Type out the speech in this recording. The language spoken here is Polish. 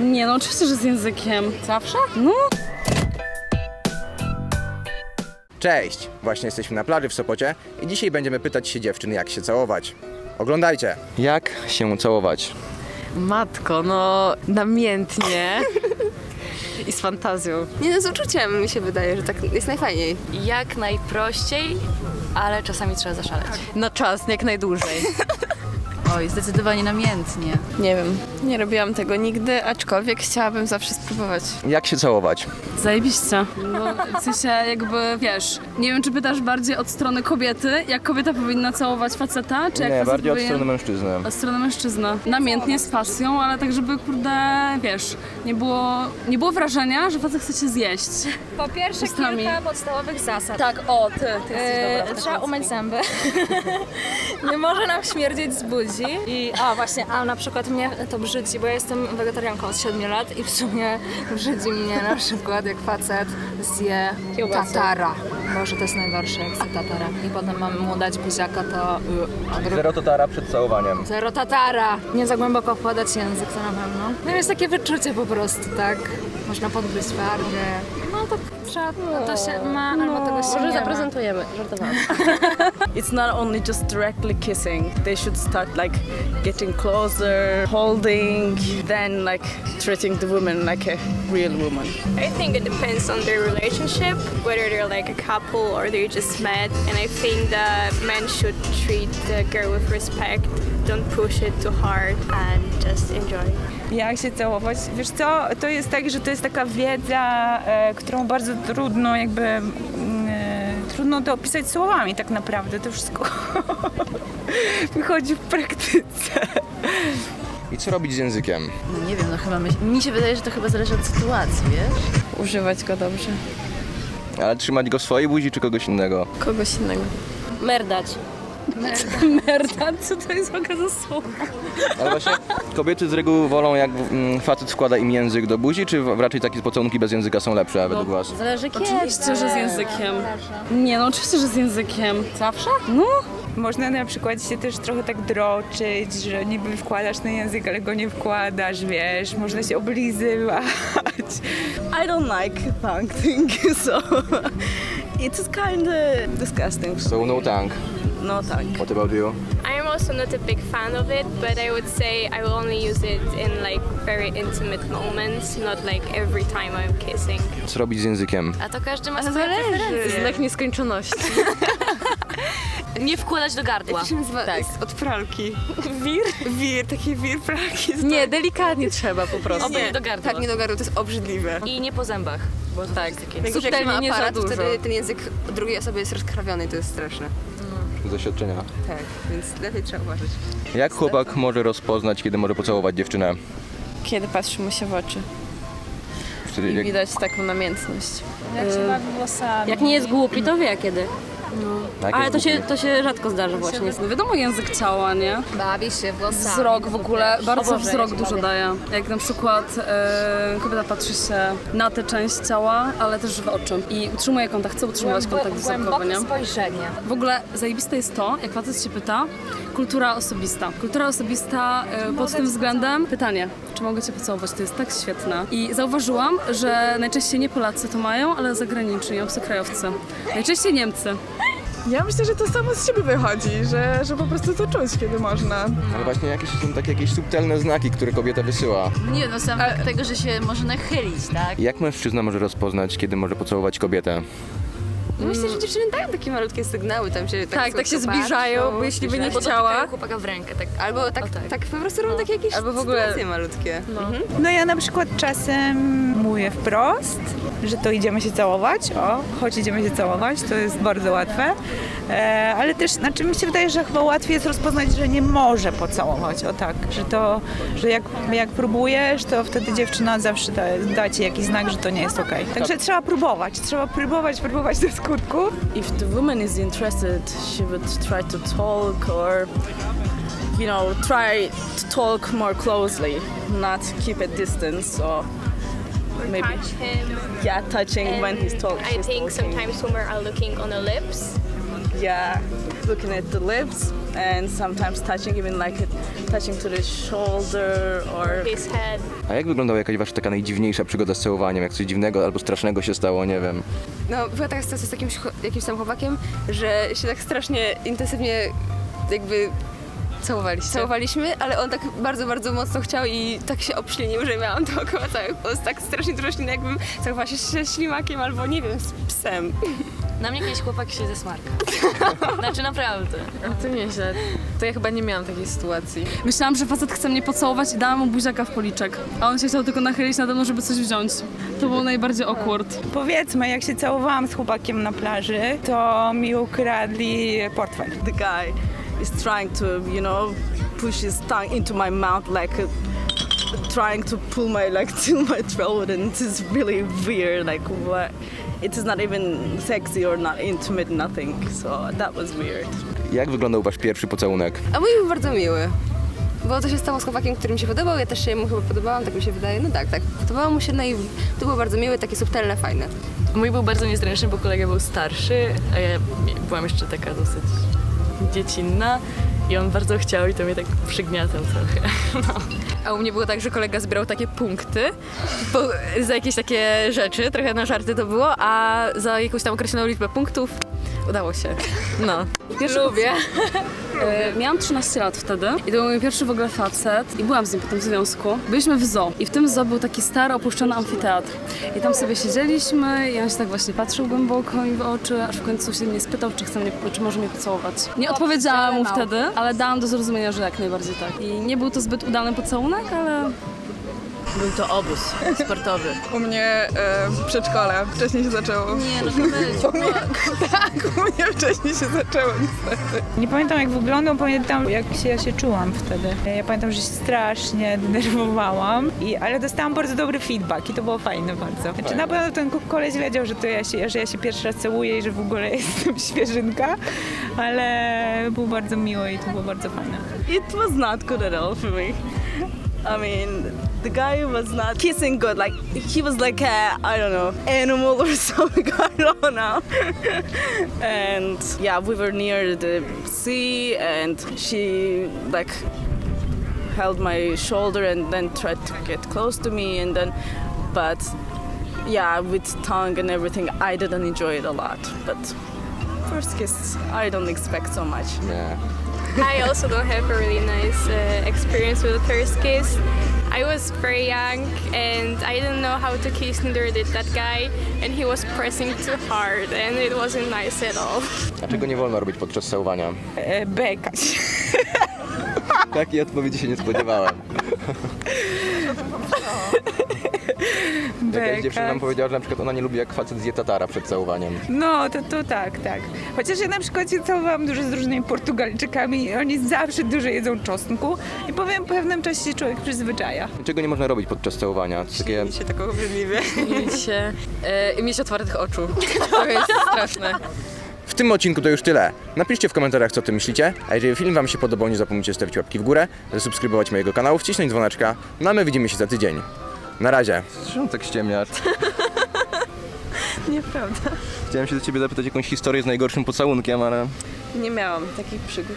Nie no, oczywiście, że z językiem. Zawsze? No. Cześć! Właśnie jesteśmy na plaży w Sopocie i dzisiaj będziemy pytać się dziewczyn, jak się całować. Oglądajcie! Jak się całować? Matko, no namiętnie i z fantazją. Nie no, z uczuciem mi się wydaje, że tak jest najfajniej. Jak najprościej, ale czasami trzeba zaszaleć. Na czas, jak najdłużej. Oj, zdecydowanie namiętnie. Nie wiem, nie robiłam tego nigdy, aczkolwiek chciałabym zawsze spróbować. Jak się całować? Zajebiście. No, w sensie jakby, wiesz, nie wiem, czy pytasz bardziej od strony kobiety, jak kobieta powinna całować faceta, czy jak Nie, facet bardziej od powinien... strony mężczyzny. Od strony mężczyzna. Namiętnie, z pasją, ale tak, żeby, kurde, wiesz, nie było, nie było wrażenia, że facet chce cię zjeść. Po pierwsze Ustami. kilka podstawowych zasad. Tak, o, ty, ty E, trzeba umyć zęby. nie może nam śmierdzieć z budzi. I a właśnie, a na przykład mnie to brzydzi, bo ja jestem wegetarianką od 7 lat i w sumie Brzydzi mnie na przykład, jak facet zje tatara. Boże, to jest najgorsze, jak zje tatara. I potem mam mu dać buziaka, to... y, Zero totara przed całowaniem. Zero tatara! Nie za głęboko wkładać język, to na pewno. No jest takie wyczucie po prostu, tak? Można podgryźć wargę. No to trzeba, no to się ma, albo tego się Może nie ma. zaprezentujemy, żartowałam. It's not only just directly kissing. They should start like getting closer, holding, then like treating the woman like a real woman. I think it depends on their relationship, whether they're like a couple or they just met. And I think that men should treat the girl with respect, don't push it too hard, and just enjoy. Jak się całować? Wiesz co, to jest tak, że to jest taka wiedza, e, którą bardzo trudno jakby, mm, e, trudno to opisać słowami tak naprawdę. To wszystko wychodzi w praktyce. I co robić z językiem? No nie wiem, no chyba myśl... mi się wydaje, że to chyba zależy od sytuacji, wiesz? Używać go dobrze. Ale trzymać go w swojej buzi czy kogoś innego? Kogoś innego. Merdać. Merda, co to jest w ogóle za słowo? Ale właśnie kobiety z reguły wolą jak mm, facet wkłada im język do buzi, czy w- raczej takie pocałunki bez języka są lepsze według was? Zależy kiedy. Oczywiście, że z językiem. Nie no, oczywiście, że z językiem. Zawsze? No, Można na przykład się też trochę tak droczyć, że niby wkładasz ten język, ale go nie wkładasz, wiesz, można się oblizywać. I don't like tongue thing, so it's kind of disgusting. So no tongue. No tongue. What about you? I am also not a big fan of it, but I would say I will only use it in like very intimate moments, not like every time I'm kissing. Co robić z językiem? A to każdy ma swoje preferencje. Znak nieskończoności. Nie wkładać do gardła. Jak się nazywa? Tak. Jest od pralki. Wir, wir, taki wir pralki. Nie, delikatnie trzeba po prostu. Oby nie do gardła. Tak, nie do gardła, to jest obrzydliwe. I nie po zębach. Bo to Tak. Subtelnie nie za aparat, dużo. wtedy ten język drugiej osoby jest rozkrawiony i to jest straszne. Z doświadczenia. Tak, więc lepiej trzeba uważać. Jak chłopak może rozpoznać, kiedy może pocałować dziewczynę? Kiedy patrzy mu się w oczy Wtedy, i jak, widać taką namiętność. Jak nie jest głupi, to wie kiedy. Na jakie Ale to się, to się rzadko zdarza właśnie. no wiadomo język ciała, nie? Bawi się włosami. Wzrok w ogóle, bardzo Boże, wzrok ja się dużo bawię. daje. Jak na przykład e, kobieta patrzy się na tę część ciała, ale też w oczy i utrzymuje kontakt, chce utrzymywać kontakt wzrokowy, nie? spojrzenie. W ogóle zajebiste jest to, jak facet się pyta, kultura osobista. Kultura osobista e, pod tym względem, pytanie, czy mogę cię pocałować, to jest tak świetne. I zauważyłam, że najczęściej nie Polacy to mają, ale zagraniczni, obcokrajowcy. Najczęściej Niemcy. Ja myślę, że to samo z siebie wychodzi, że, że po prostu to czuć, kiedy można. Ale właśnie jakieś są takie jakieś subtelne znaki, które kobieta wysyła. Nie no, sam fakt tego, że się może nachylić, tak? Jak mężczyzna może rozpoznać, kiedy może pocałować kobietę? No Myślę, że dziewczyny dają takie malutkie sygnały, tam się Tak, tak się słodko zbliżają, bo jeśli by nie zbliżają. chciała... chłopaka w rękę, tak. Albo tak, tak. po prostu robią takie jakieś Albo w ogóle- sytuacje malutkie. Mhm. No ja na przykład czasem mówię wprost, że to idziemy się całować, o, choć idziemy się całować, to jest bardzo łatwe, e, ale też, znaczy mi się wydaje, że chyba łatwiej jest rozpoznać, że nie może pocałować, o tak, że to, że jak, jak próbujesz, to wtedy dziewczyna zawsze da, da ci jakiś znak, że to nie jest okej. Także trzeba próbować, trzeba próbować, próbować do skutku. If the woman is interested, she would try to talk or, you know, try to talk more closely, not keep a distance or maybe, Touch him. yeah, touching when he's talking. I think sometimes women are looking on the lips. Yeah, looking at the lips, and sometimes touching, even like touching to the shoulder or His head. A jak wyglądała jakaś wasza taka najdziwniejsza przygoda z całowaniem? Jak coś dziwnego albo strasznego się stało, nie wiem. No, była taka sytuacja z jakimś, jakimś tam chłopakiem, że się tak strasznie intensywnie jakby Całowaliście. całowaliśmy, ale on tak bardzo, bardzo mocno chciał i tak się obślinił, że miałam dookoła całych ust tak strasznie dużo śliny, jakbym całowała się ze ślimakiem albo nie wiem, z psem. Na mnie kiedyś chłopak się zesmarka. Znaczy naprawdę. No to nieźle. To ja chyba nie miałam takiej sytuacji. Myślałam, że facet chce mnie pocałować i dałam mu buziaka w policzek. A on się chciał tylko nachylić nade mną, żeby coś wziąć. To było najbardziej awkward. Powiedzmy, jak się całowałam z chłopakiem na plaży, to mi ukradli portfel. the guy is trying to, you know, push his tongue into my mouth like a, trying to pull my like to my throat and it is really weird like what it is not even sexy or not intimate nothing so that was weird Jak wyglądał wasz pierwszy pocałunek? A mój był bardzo miły. Bo to się stało z chłopakiem, który mi się podobał, ja też się mu chyba podobałam, tak mi się wydaje. No tak, tak. Podobało mu się, no i to było bardzo miłe, takie subtelne, fajne. Mój był bardzo niezręczny, bo kolega był starszy, a ja byłam jeszcze taka dosyć dziecinna. I on bardzo chciał i to mnie tak przygniatał trochę. A u mnie było tak, że kolega zbierał takie punkty po, za jakieś takie rzeczy, trochę na żarty to było, a za jakąś tam określoną liczbę punktów udało się. No. Lubię. E, Miałam 13 lat wtedy i to był mój pierwszy w ogóle facet i byłam z nim potem w związku. Byliśmy w zoo i w tym zoo był taki stary, opuszczony amfiteatr. I tam sobie siedzieliśmy i on się tak właśnie patrzył głęboko mi w oczy, aż w końcu się mnie spytał, czy, chce mnie, czy może mnie pocałować. Nie odpowiedziałam mu wtedy, ale dałam do zrozumienia, że jak najbardziej tak. I nie był to zbyt udany pocałunek, ale Był to obóz sportowy. u mnie e, w przedszkole wcześniej się zaczęło Nie, no to mylić. tak u mnie wcześniej się zaczęło niestety Nie pamiętam jak wyglądał, pamiętam jak się, ja się czułam wtedy. Ja pamiętam, że się strasznie denerwowałam, i, ale dostałam bardzo dobry feedback i to było fajne bardzo. Znaczy na pewno ten koleś wiedział, że, to ja się, że ja się pierwszy raz całuję i że w ogóle jestem świeżynka, ale był bardzo miły i to było bardzo fajne. it was not good at all for me. I mean, the guy was not kissing good. Like he was like a I don't know animal or something. I don't know. and yeah, we were near the sea, and she like held my shoulder and then tried to get close to me, and then, but yeah, with tongue and everything, I didn't enjoy it a lot. But first kiss, I don't expect so much. Nie. I also don't have a really nice uh, experience with the first kiss. I was very young and I didn't know how to kiss, neither did that guy, and he was pressing too hard and it wasn't nice at all. A czego nie wolno robić podczas całowania? E, bekać. Takiej odpowiedzi się nie spodziewałem. Jakaś dziewczyna nam powiedziała, że na przykład ona nie lubi jak facet zje tatara przed całowaniem. No, to, to tak, tak. Chociaż ja na przykład się całowałam dużo z różnymi Portugalczykami i oni zawsze dużo jedzą czosnku i powiem, po pewnym czasie się człowiek przyzwyczaja. Czego nie można robić podczas całowania? To Takie się tak obrzydliwie. Się e, i mieć otwartych oczu. To jest straszne. W tym odcinku to już tyle. Napiszcie w komentarzach, co o tym myślicie, a jeżeli film Wam się podobał, nie zapomnijcie stawić łapki w górę, zasubskrybować mojego kanału, wcisnąć dzwoneczka, no a my widzimy się za tydzień. Na razie. Zresztą tak ściemniasz. Nieprawda. Chciałem się do Ciebie zapytać jakąś historię z najgorszym pocałunkiem, ale... Nie miałam takich przygód.